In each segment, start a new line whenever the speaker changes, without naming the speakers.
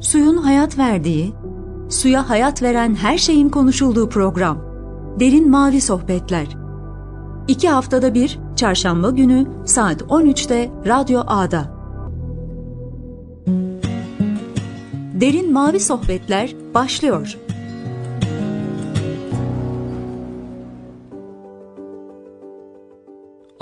Suyun hayat verdiği, suya hayat veren her şeyin konuşulduğu program. Derin Mavi Sohbetler. İki haftada bir, çarşamba günü saat 13'te Radyo A'da. Derin Mavi Sohbetler başlıyor.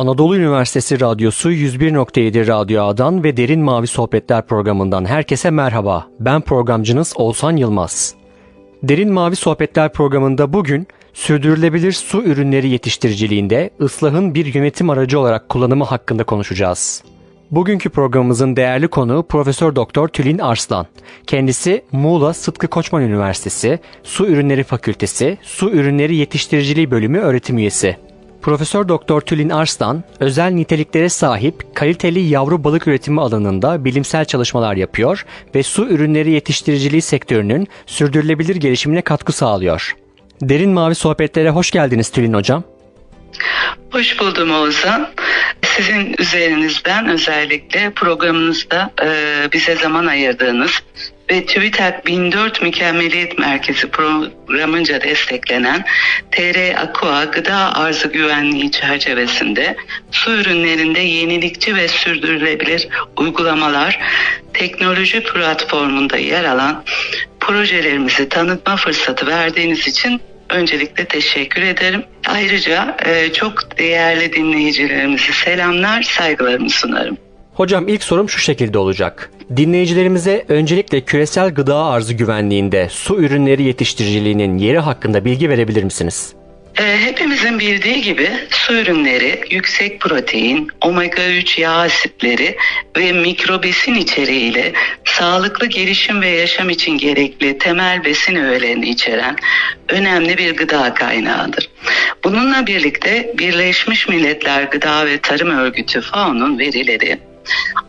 Anadolu Üniversitesi Radyosu 101.7 Radyo A'dan ve Derin Mavi Sohbetler programından herkese merhaba. Ben programcınız Olsan Yılmaz. Derin Mavi Sohbetler programında bugün sürdürülebilir su ürünleri yetiştiriciliğinde ıslahın bir yönetim aracı olarak kullanımı hakkında konuşacağız. Bugünkü programımızın değerli konuğu Profesör Doktor Tülin Arslan. Kendisi Muğla Sıtkı Koçman Üniversitesi Su Ürünleri Fakültesi Su Ürünleri Yetiştiriciliği Bölümü öğretim üyesi. Profesör Doktor Tülin Arslan, özel niteliklere sahip kaliteli yavru balık üretimi alanında bilimsel çalışmalar yapıyor ve su ürünleri yetiştiriciliği sektörünün sürdürülebilir gelişimine katkı sağlıyor. Derin Mavi Sohbetlere hoş geldiniz Tülin Hocam.
Hoş buldum Oğuzhan. Sizin üzerinizden özellikle programınızda e, bize zaman ayırdığınız ve TÜBİTAK 1004 Mükemmeliyet Merkezi programınca desteklenen TR Aqua gıda arzı güvenliği çerçevesinde su ürünlerinde yenilikçi ve sürdürülebilir uygulamalar teknoloji platformunda yer alan projelerimizi tanıtma fırsatı verdiğiniz için öncelikle teşekkür ederim. Ayrıca e, çok değerli dinleyicilerimizi selamlar, saygılarımı sunarım.
Hocam ilk sorum şu şekilde olacak. Dinleyicilerimize öncelikle küresel gıda arzı güvenliğinde su ürünleri yetiştiriciliğinin yeri hakkında bilgi verebilir misiniz?
E, hepimizin bildiği gibi su ürünleri yüksek protein, omega 3 yağ asitleri ve mikrobesin içeriğiyle sağlıklı gelişim ve yaşam için gerekli temel besin öğelerini içeren önemli bir gıda kaynağıdır. Bununla birlikte Birleşmiş Milletler Gıda ve Tarım Örgütü FAO'nun verileri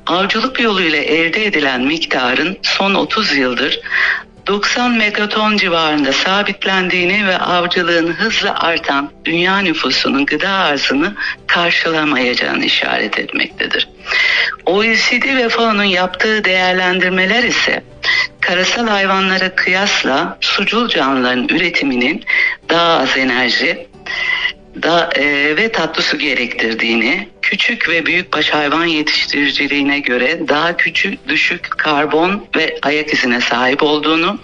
avcılık yoluyla elde edilen miktarın son 30 yıldır 90 megaton civarında sabitlendiğini ve avcılığın hızla artan dünya nüfusunun gıda arzını karşılamayacağını işaret etmektedir. OECD ve FAO'nun yaptığı değerlendirmeler ise karasal hayvanlara kıyasla sucul canlıların üretiminin daha az enerji, da, e, ve tatlı su gerektirdiğini, küçük ve büyükbaş hayvan yetiştiriciliğine göre daha küçük, düşük karbon ve ayak izine sahip olduğunu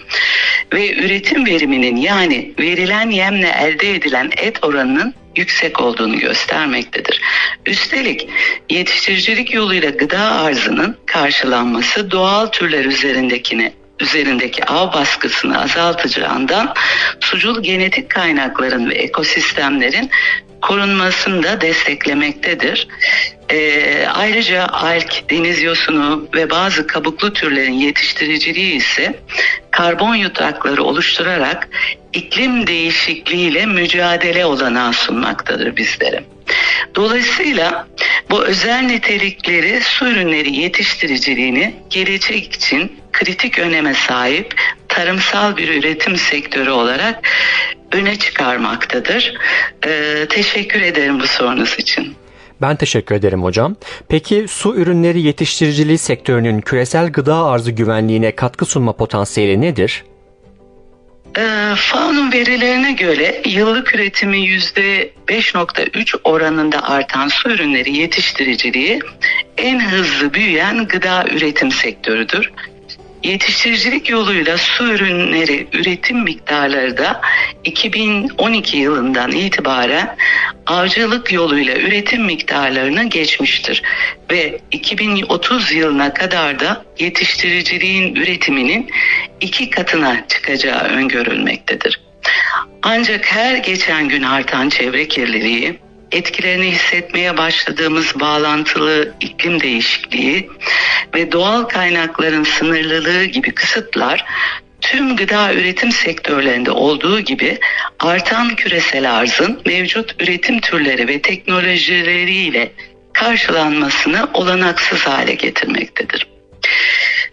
ve üretim veriminin yani verilen yemle elde edilen et oranının yüksek olduğunu göstermektedir. Üstelik yetiştiricilik yoluyla gıda arzının karşılanması doğal türler üzerindekini üzerindeki av baskısını azaltacağından sucul genetik kaynakların ve ekosistemlerin korunmasını da desteklemektedir. E, ayrıca alk, deniz yosunu ve bazı kabuklu türlerin yetiştiriciliği ise karbon yutakları oluşturarak iklim değişikliğiyle mücadele olanağı sunmaktadır bizlere. Dolayısıyla bu özel nitelikleri su ürünleri yetiştiriciliğini gelecek için kritik öneme sahip tarımsal bir üretim sektörü olarak öne çıkarmaktadır. Ee, teşekkür ederim bu sorunuz için.
Ben teşekkür ederim hocam. Peki su ürünleri yetiştiriciliği sektörünün küresel gıda arzı güvenliğine katkı sunma potansiyeli nedir?
E, FAO'nun verilerine göre yıllık üretimi %5.3 oranında artan su ürünleri yetiştiriciliği en hızlı büyüyen gıda üretim sektörüdür. Yetiştiricilik yoluyla su ürünleri üretim miktarları da 2012 yılından itibaren avcılık yoluyla üretim miktarlarını geçmiştir ve 2030 yılına kadar da yetiştiriciliğin üretiminin iki katına çıkacağı öngörülmektedir. Ancak her geçen gün artan çevre kirliliği, etkilerini hissetmeye başladığımız bağlantılı iklim değişikliği ve doğal kaynakların sınırlılığı gibi kısıtlar tüm gıda üretim sektörlerinde olduğu gibi artan küresel arzın mevcut üretim türleri ve teknolojileriyle karşılanmasını olanaksız hale getirmektedir.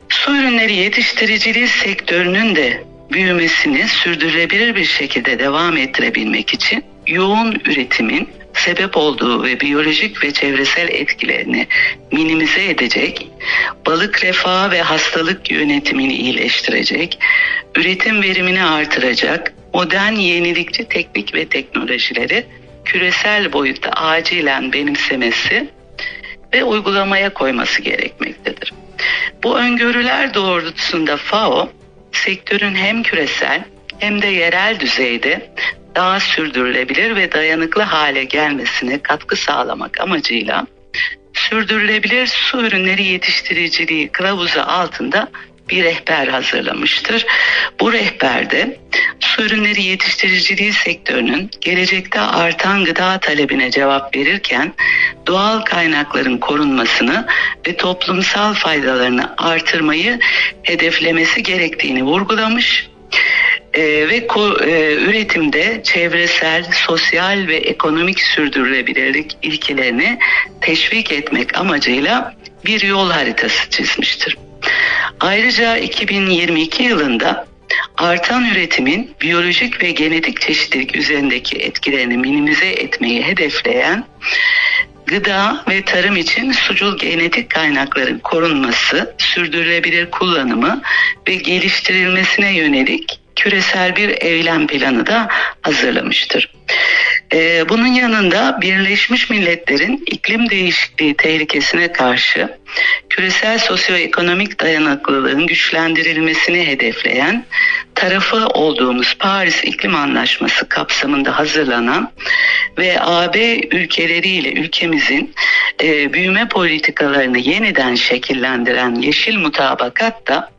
Su ürünleri yetiştiriciliği sektörünün de büyümesini sürdürülebilir bir şekilde devam ettirebilmek için yoğun üretimin sebep olduğu ve biyolojik ve çevresel etkilerini minimize edecek, balık refahı ve hastalık yönetimini iyileştirecek, üretim verimini artıracak, modern yenilikçi teknik ve teknolojileri küresel boyutta acilen benimsemesi ve uygulamaya koyması gerekmektedir. Bu öngörüler doğrultusunda FAO, sektörün hem küresel hem de yerel düzeyde daha sürdürülebilir ve dayanıklı hale gelmesine katkı sağlamak amacıyla sürdürülebilir su ürünleri yetiştiriciliği kılavuzu altında bir rehber hazırlamıştır. Bu rehberde su ürünleri yetiştiriciliği sektörünün gelecekte artan gıda talebine cevap verirken doğal kaynakların korunmasını ve toplumsal faydalarını artırmayı hedeflemesi gerektiğini vurgulamış e, ve ko, e, üretimde çevresel, sosyal ve ekonomik sürdürülebilirlik ilkelerini teşvik etmek amacıyla bir yol haritası çizmiştir. Ayrıca 2022 yılında artan üretimin biyolojik ve genetik çeşitlilik üzerindeki etkilerini minimize etmeyi hedefleyen gıda ve tarım için sucul genetik kaynakların korunması, sürdürülebilir kullanımı ve geliştirilmesine yönelik küresel bir eylem planı da hazırlamıştır. Ee, bunun yanında Birleşmiş Milletler'in iklim değişikliği tehlikesine karşı küresel sosyoekonomik dayanıklılığın güçlendirilmesini hedefleyen tarafı olduğumuz Paris İklim Anlaşması kapsamında hazırlanan ve AB ülkeleriyle ülkemizin e, büyüme politikalarını yeniden şekillendiren Yeşil Mutabakat da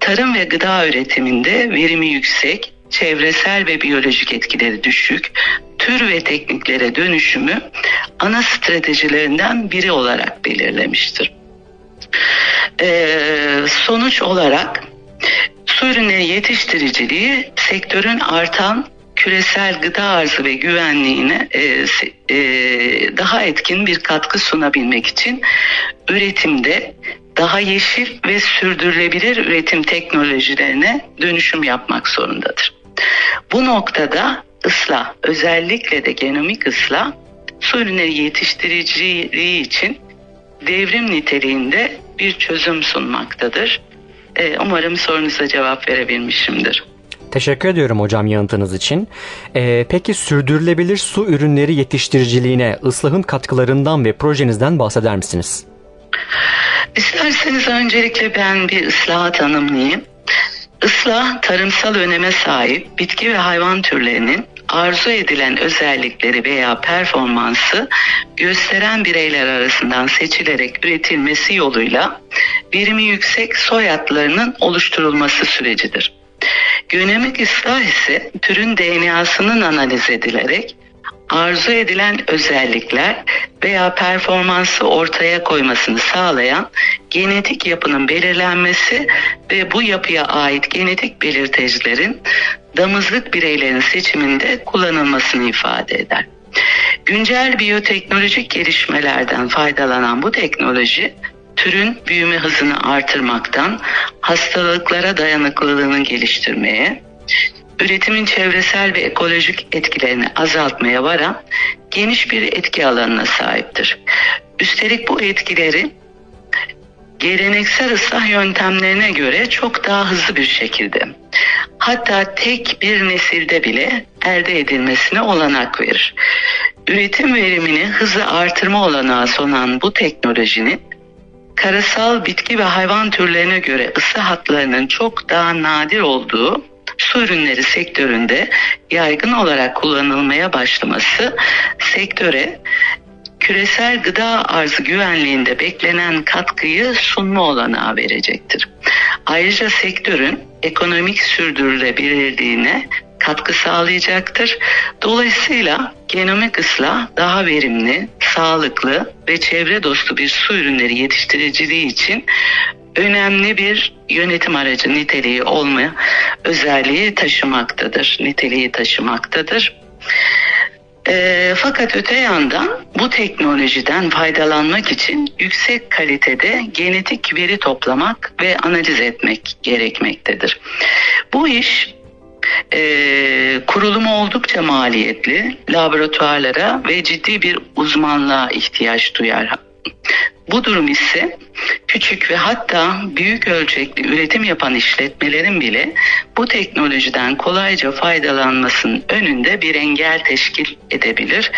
tarım ve gıda üretiminde verimi yüksek, çevresel ve biyolojik etkileri düşük, tür ve tekniklere dönüşümü ana stratejilerinden biri olarak belirlemiştir. Ee, sonuç olarak su ürünleri yetiştiriciliği sektörün artan küresel gıda arzı ve güvenliğine e, e, daha etkin bir katkı sunabilmek için üretimde daha yeşil ve sürdürülebilir üretim teknolojilerine dönüşüm yapmak zorundadır. Bu noktada ıslah, özellikle de genomik ıslah, su ürünleri yetiştiriciliği için devrim niteliğinde bir çözüm sunmaktadır. Ee, umarım sorunuza cevap verebilmişimdir.
Teşekkür ediyorum hocam yanıtınız için. Ee, peki sürdürülebilir su ürünleri yetiştiriciliğine ıslahın katkılarından ve projenizden bahseder misiniz?
İsterseniz öncelikle ben bir ıslaha tanımlayayım. Islah tarımsal öneme sahip bitki ve hayvan türlerinin arzu edilen özellikleri veya performansı gösteren bireyler arasından seçilerek üretilmesi yoluyla verimi yüksek soyadlarının oluşturulması sürecidir. Gönemik ıslah ise türün DNA'sının analiz edilerek arzu edilen özellikler veya performansı ortaya koymasını sağlayan genetik yapının belirlenmesi ve bu yapıya ait genetik belirtecilerin damızlık bireylerin seçiminde kullanılmasını ifade eder. Güncel biyoteknolojik gelişmelerden faydalanan bu teknoloji türün büyüme hızını artırmaktan hastalıklara dayanıklılığını geliştirmeye, üretimin çevresel ve ekolojik etkilerini azaltmaya varan geniş bir etki alanına sahiptir. Üstelik bu etkileri geleneksel ıslah yöntemlerine göre çok daha hızlı bir şekilde hatta tek bir nesilde bile elde edilmesine olanak verir. Üretim verimini hızlı artırma olanağı sunan bu teknolojinin karasal bitki ve hayvan türlerine göre ısı hatlarının çok daha nadir olduğu su ürünleri sektöründe yaygın olarak kullanılmaya başlaması sektöre küresel gıda arzı güvenliğinde beklenen katkıyı sunma olanağı verecektir. Ayrıca sektörün ekonomik sürdürülebilirliğine katkı sağlayacaktır. Dolayısıyla genomik ıslah daha verimli, sağlıklı ve çevre dostu bir su ürünleri yetiştiriciliği için önemli bir yönetim aracı niteliği olma özelliği taşımaktadır, niteliği taşımaktadır. E, fakat öte yandan bu teknolojiden faydalanmak için yüksek kalitede genetik veri toplamak ve analiz etmek gerekmektedir. Bu iş e, kurulumu oldukça maliyetli, laboratuvarlara ve ciddi bir uzmanlığa ihtiyaç duyar. Bu durum ise küçük ve hatta büyük ölçekli üretim yapan işletmelerin bile bu teknolojiden kolayca faydalanmasının önünde bir engel teşkil edebilir.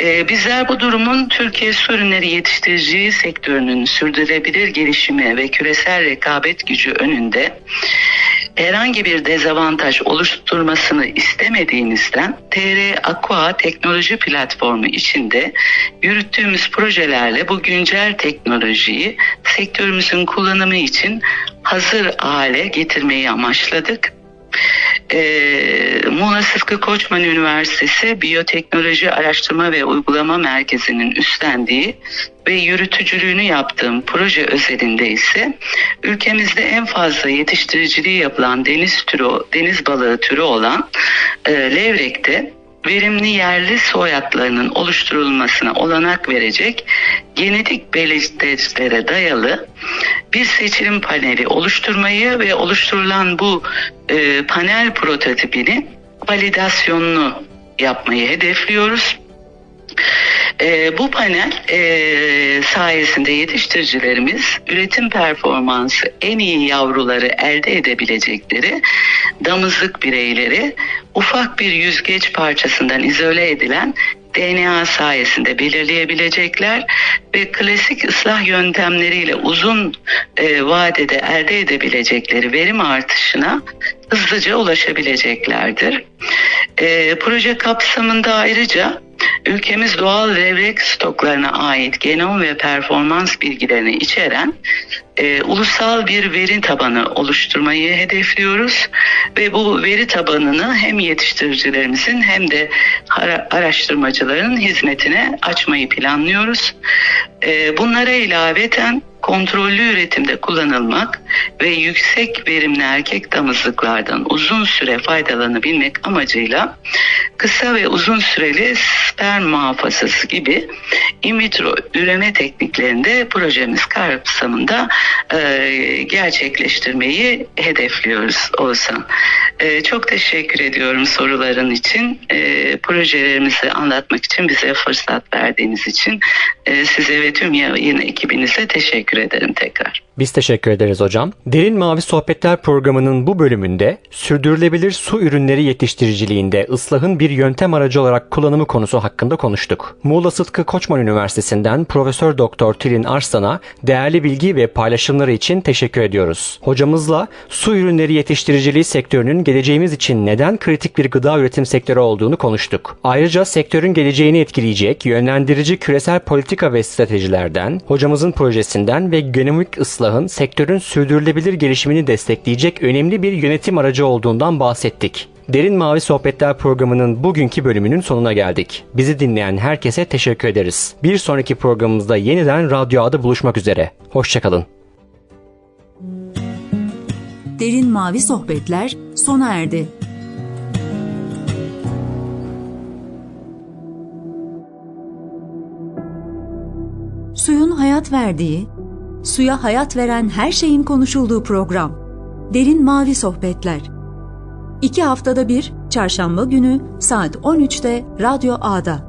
Ee, bizler bu durumun Türkiye su ürünleri yetiştiriciliği sektörünün sürdürülebilir gelişimi ve küresel rekabet gücü önünde herhangi bir dezavantaj oluşturmasını istemediğimizden TR Aqua teknoloji platformu içinde yürüttüğümüz projelerle bu güncel teknolojiyi sektörümüzün kullanımı için hazır hale getirmeyi amaçladık. Ee, Muğla Sıtkı Koçman Üniversitesi Biyoteknoloji Araştırma ve Uygulama Merkezi'nin üstlendiği ve yürütücülüğünü yaptığım proje özelinde ise ülkemizde en fazla yetiştiriciliği yapılan deniz türü, deniz balığı türü olan e, levrekte verimli yerli soyadlarının oluşturulmasına olanak verecek genetik belirtilere dayalı bir seçilim paneli oluşturmayı ve oluşturulan bu e, panel prototipini validasyonunu yapmayı hedefliyoruz. E, bu panel e, sayesinde yetiştiricilerimiz üretim performansı en iyi yavruları elde edebilecekleri damızlık bireyleri ufak bir yüzgeç parçasından izole edilen DNA sayesinde belirleyebilecekler ve klasik ıslah yöntemleriyle uzun e, vadede elde edebilecekleri verim artışına hızlıca ulaşabileceklerdir. E, proje kapsamında ayrıca ülkemiz doğal levrek stoklarına ait genom ve performans bilgilerini içeren e, ulusal bir veri tabanı oluşturmayı hedefliyoruz ve bu veri tabanını hem yetiştiricilerimizin hem de araştırmacıların hizmetine açmayı planlıyoruz. E, bunlara ilaveten kontrollü üretimde kullanılmak ve yüksek verimli erkek damızlıklardan uzun süre faydalanabilmek amacıyla kısa ve uzun süreli sperm muhafazası gibi in vitro üreme tekniklerinde projemiz kapsamında e, gerçekleştirmeyi hedefliyoruz Oğuzhan. E, çok teşekkür ediyorum soruların için. E, projelerimizi anlatmak için bize fırsat verdiğiniz için e, size ve tüm yayın ekibinize teşekkür ederim tekrar.
Biz teşekkür ederiz hocam. Derin Mavi Sohbetler programının bu bölümünde sürdürülebilir su ürünleri yetiştiriciliğinde ıslahın bir yöntem aracı olarak kullanımı konusu hakkında konuştuk. Muğla Sıtkı Koçman Üniversitesi'nden Profesör Doktor Tilin Arslan'a değerli bilgi ve paylaşımları için teşekkür ediyoruz. Hocamızla su ürünleri yetiştiriciliği sektörünün geleceğimiz için neden kritik bir gıda üretim sektörü olduğunu konuştuk. Ayrıca sektörün geleceğini etkileyecek yönlendirici küresel politika ve stratejilerden, hocamızın projesinden ve genomik ıslahın sektörün sürdürülebilir gelişimini destekleyecek önemli bir yönetim aracı olduğundan bahsettik. Derin Mavi Sohbetler programının bugünkü bölümünün sonuna geldik. Bizi dinleyen herkese teşekkür ederiz. Bir sonraki programımızda yeniden radyo adı buluşmak üzere. Hoşçakalın.
Derin Mavi Sohbetler sona erdi. Suyun hayat verdiği, suya hayat veren her şeyin konuşulduğu program. Derin Mavi Sohbetler. İki haftada bir, çarşamba günü saat 13'te Radyo A'da.